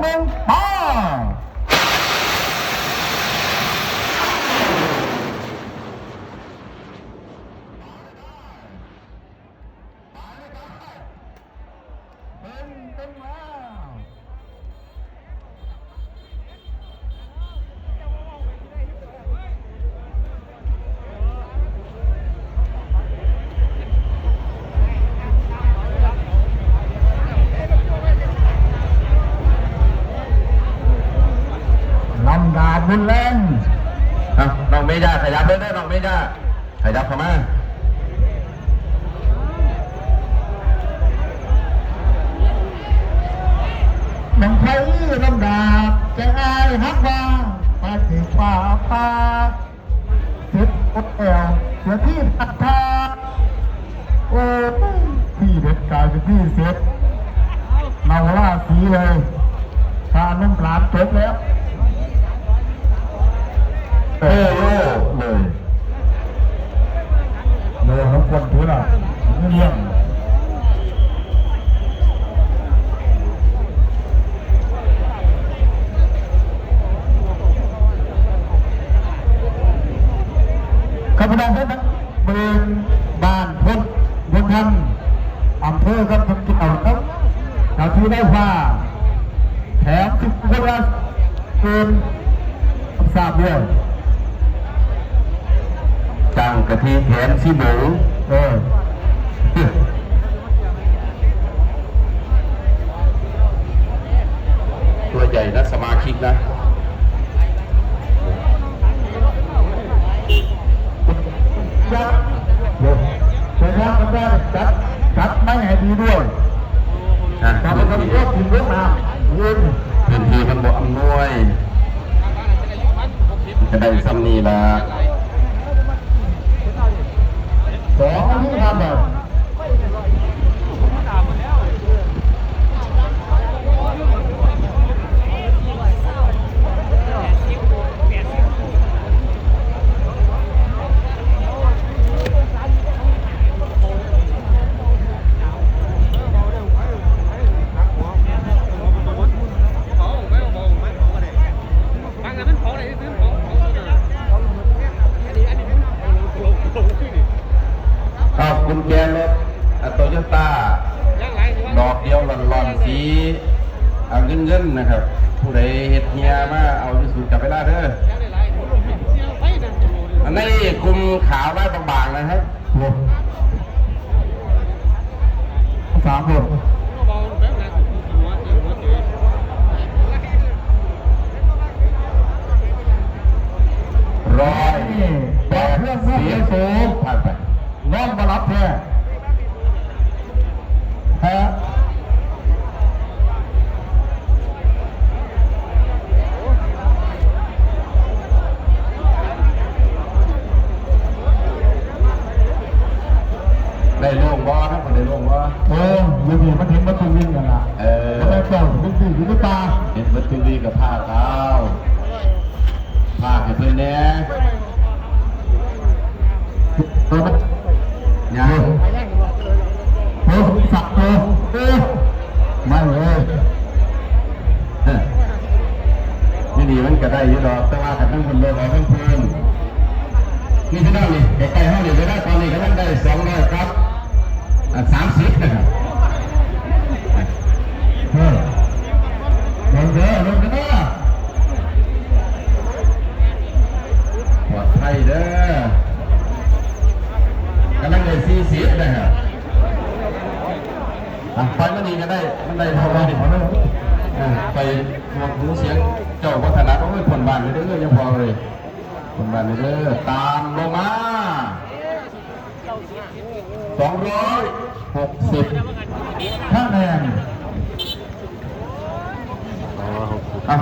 ห ลำดาบบุญแรงอะน้องเมย่าขยับเลยได้อน้องเมย่าขยับเข้ามาน้องไผ่ลำดาบใจอายฮักว่าปาติป่าปาเส็จอดแอวเสียที่พัดทาโอ้พี่เด็ดกลายเป็นพี่เสร็จเนาล่าสีเลยชานุ่มหลานจบแล้ว โอ้โหเลยเลยของคนถือละไม่เลี้ยงข้าพเจ้าท่านนั้นเมืองบ้านพ้นพนทันอำเภอกับทำกิจเอาครับชาที่ได้ว่าแถมทุกคนละเกินทราบด้วย จังกะทิแขนสีหมูเออตัวใหญ่นะสมาชิกนะยัดเดี๋ยวเดี๋ยวนะมันได้จัดจัดไม่ให้ดีด้วยอะจัดมันก็กินเยอะมาเย็นพื้นที่มันบ่อำนวยจะได้ซ้ำนี่ละ โตโยต้าดอกเดียวหลอนๆสีเอาเงินเงินๆนะครับ ผู้ใดเฮ็ดเฮียมาเอาที่สุดจับเวลาเด้ออันนี้กลุ่มขาวได้บางๆนะครับ ได้โล่งบ่ทั้งคนได้โล่งบ่โอ้ยอยังมีมันเห็นมันตุ้งวิ่งกันละเออแล้วแม่เจ้าเป็นสี่อยู่ในตาเห็นวัตถุวีกับผ้าขาวผ้าให้เพื่อนแหน่เออยังเออสักเออเออไม่เลยนี่ดีมันก็ได้อยู่ดอกแต่ว่ากันทั้งคนเลยเอาทั้งเพื่อนนี่พี่น้องนี่ใกล้ๆห้องนี่เวลาตอนนี้กำลังได้สองร้อยครับ สามสิบนะครับเออลงเด้อลงเด้อปลอดภัยเด้อกำลังได้สี่สิบนะครับไปมันนี่ก็ได้มันได้เท่าไหร่อะไปมองหูเสียงเจ้าวัฒนะโอ้ยคนบ้านเลยเด้อยังพอเลยคนบ้านเลยเด้อตามลงมา สองร้อยหกสิบคะแนนอะ